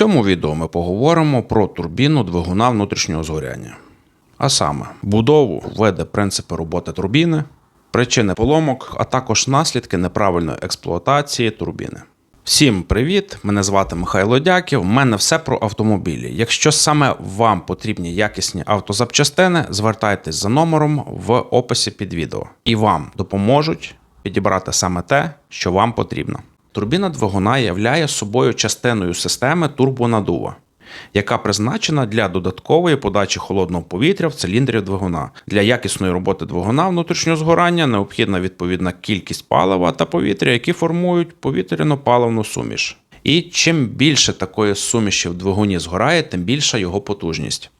цьому відео ми поговоримо про турбіну двигуна внутрішнього згоряння. А саме, будову, види принципи роботи турбіни, причини поломок, а також наслідки неправильної експлуатації турбіни. Всім привіт! Мене звати Михайло Дяків. У мене все про автомобілі. Якщо саме вам потрібні якісні автозапчастини, звертайтесь за номером в описі під відео, і вам допоможуть підібрати саме те, що вам потрібно. Турбіна двигуна являє собою частиною системи турбонадува, яка призначена для додаткової подачі холодного повітря в циліндрі двигуна. Для якісної роботи двигуна внутрішнього згорання необхідна відповідна кількість палива та повітря, які формують повітряно-паливну суміш. І чим більше такої суміші в двигуні згорає, тим більша його потужність.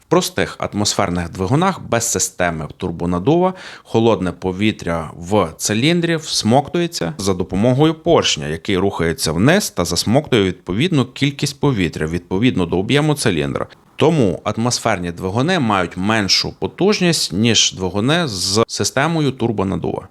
В простих атмосферних двигунах без системи турбонадува холодне повітря в циліндрі всмоктується за допомогою поршня, який рухається вниз та засмоктує відповідну кількість повітря відповідно до об'єму циліндра. Тому атмосферні двигуни мають меншу потужність, ніж двигуни з системою турбонадува.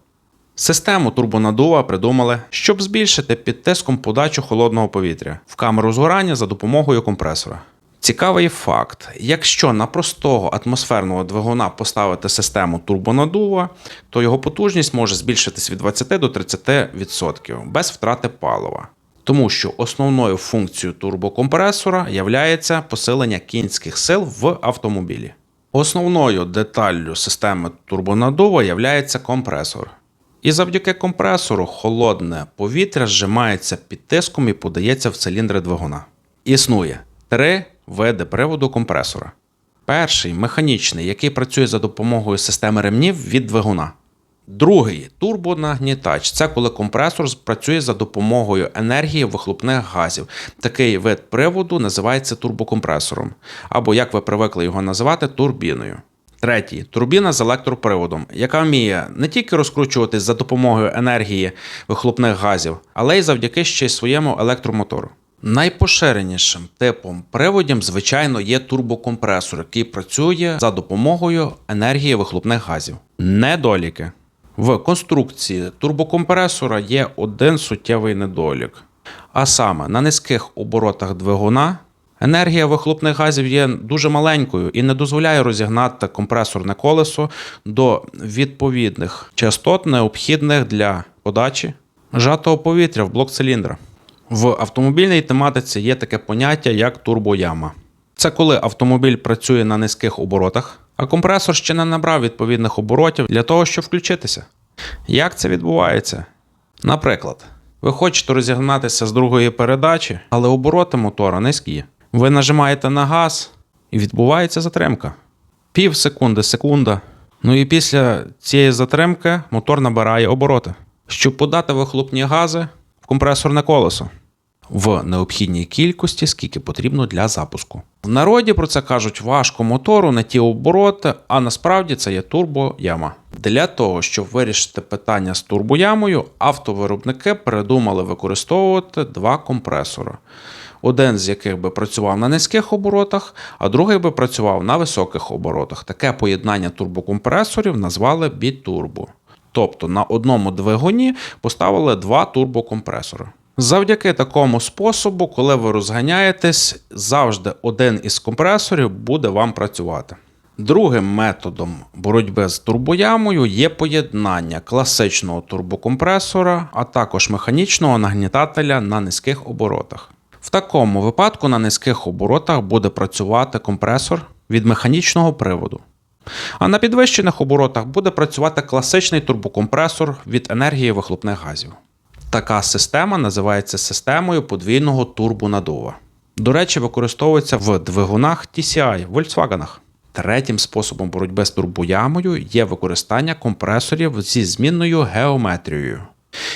Систему турбонадува придумали, щоб збільшити під тиском подачу холодного повітря в камеру згорання за допомогою компресора. Цікавий факт: якщо на простого атмосферного двигуна поставити систему турбонадува, то його потужність може збільшитись від 20 до 30% без втрати палива. Тому що основною функцією турбокомпресора є посилення кінських сил в автомобілі. Основною деталлю системи турбонадува є компресор. І завдяки компресору холодне повітря зжимається під тиском і подається в циліндри двигуна. Існує три види приводу компресора. Перший механічний, який працює за допомогою системи ремнів від двигуна. Другий турбонагнітач це коли компресор працює за допомогою енергії вихлопних газів. Такий вид приводу називається турбокомпресором, або, як ви привикли його називати, турбіною. Третій турбіна з електроприводом, яка вміє не тільки розкручуватись за допомогою енергії вихлопних газів, але й завдяки ще й своєму електромотору. Найпоширенішим типом приводів, звичайно, є турбокомпресор, який працює за допомогою енергії вихлопних газів. Недоліки. В конструкції турбокомпресора є один суттєвий недолік. А саме на низьких оборотах двигуна енергія вихлопних газів є дуже маленькою і не дозволяє розігнати компресорне колесо до відповідних частот, необхідних для подачі жатого повітря в блок циліндра. В автомобільній тематиці є таке поняття, як турбояма. Це коли автомобіль працює на низьких оборотах, а компресор ще не набрав відповідних оборотів для того, щоб включитися. Як це відбувається? Наприклад, ви хочете розігнатися з другої передачі, але обороти мотора низькі. Ви нажимаєте на газ і відбувається затримка. Пів секунди, секунда. Ну і після цієї затримки мотор набирає обороти. Щоб подати вихлопні гази в компресорне колесо в необхідній кількості, скільки потрібно для запуску. В народі про це кажуть важко мотору на ті обороти, а насправді це є турбояма. Для того, щоб вирішити питання з турбоямою, автовиробники придумали використовувати два компресори. Один з яких би працював на низьких оборотах, а другий би працював на високих оборотах. Таке поєднання турбокомпресорів назвали бітурбо. Тобто на одному двигуні поставили два турбокомпресори. Завдяки такому способу, коли ви розганяєтесь, завжди один із компресорів буде вам працювати. Другим методом боротьби з турбоямою є поєднання класичного турбокомпресора, а також механічного нагнітателя на низьких оборотах. В такому випадку на низьких оборотах буде працювати компресор від механічного приводу. А на підвищених оборотах буде працювати класичний турбокомпресор від енергії вихлопних газів. Така система називається системою подвійного турбонадува. До речі, використовується в двигунах TCI в Volkswagen. Третім способом боротьби з турбоямою є використання компресорів зі змінною геометрією,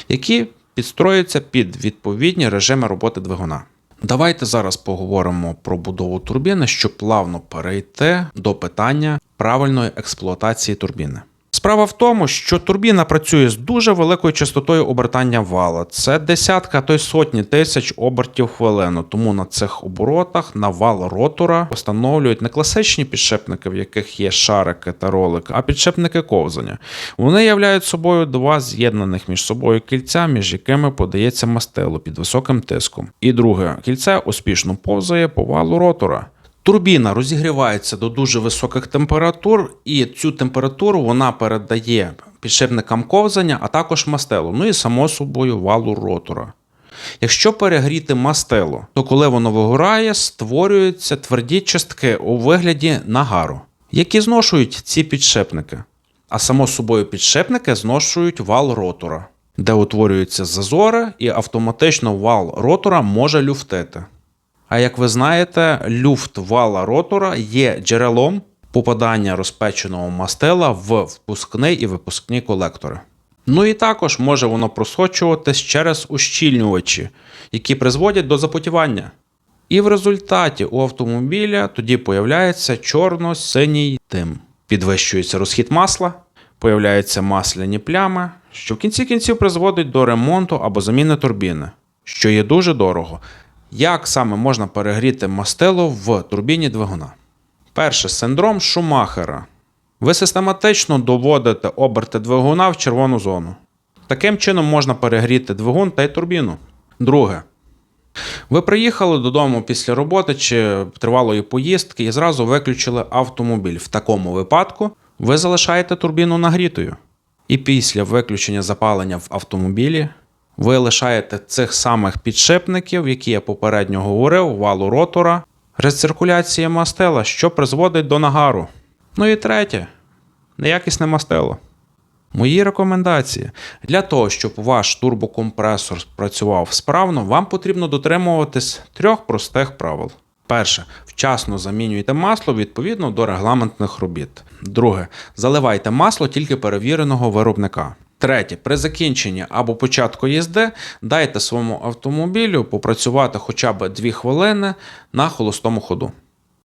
які підстроюються під відповідні режими роботи двигуна. Давайте зараз поговоримо про будову турбіни, щоб плавно перейти до питання правильної експлуатації турбіни. Справа в тому, що турбіна працює з дуже великою частотою обертання вала. Це десятка, то й сотні тисяч обертів хвилину. Тому на цих оборотах на вал ротора встановлюють не класичні підшипники, в яких є шарики та ролики, а підшипники ковзання. Вони являють собою два з'єднаних між собою кільця, між якими подається мастило під високим тиском. І друге кільце успішно повзає по валу ротора. Турбіна розігрівається до дуже високих температур, і цю температуру вона передає підшипникам ковзання, а також мастелу, ну і само собою валу ротора. Якщо перегріти мастило, то коли воно вигорає, створюються тверді частки у вигляді нагару, які зношують ці підшипники. А само собою підшипники зношують вал ротора, де утворюються зазори, і автоматично вал ротора може люфтити. А як ви знаєте, люфт вала ротора є джерелом попадання розпеченого мастила в впускний і випускні колектори. Ну і також може воно просочуватись через ущільнювачі, які призводять до запотівання. І в результаті у автомобіля тоді появляється чорно-синій дим. Підвищується розхід масла, появляються масляні плями, що в кінці кінців призводить до ремонту або заміни турбіни, що є дуже дорого. Як саме можна перегріти мастило в турбіні двигуна? Перше синдром Шумахера. Ви систематично доводите оберти двигуна в червону зону. Таким чином можна перегріти двигун та й турбіну. Друге. Ви приїхали додому після роботи чи тривалої поїздки і зразу виключили автомобіль. В такому випадку ви залишаєте турбіну нагрітою. І після виключення запалення в автомобілі ви лишаєте цих самих підшипників, які я попередньо говорив, валу ротора, рециркуляція мастила, що призводить до нагару. Ну і третє неякісне мастило. Мої рекомендації. Для того, щоб ваш турбокомпресор працював справно, вам потрібно дотримуватись трьох простих правил. Перше, вчасно замінюйте масло відповідно до регламентних робіт. Друге, заливайте масло тільки перевіреного виробника. Третє, при закінченні або початку їзди дайте своєму автомобілю попрацювати хоча б 2 хвилини на холостому ходу.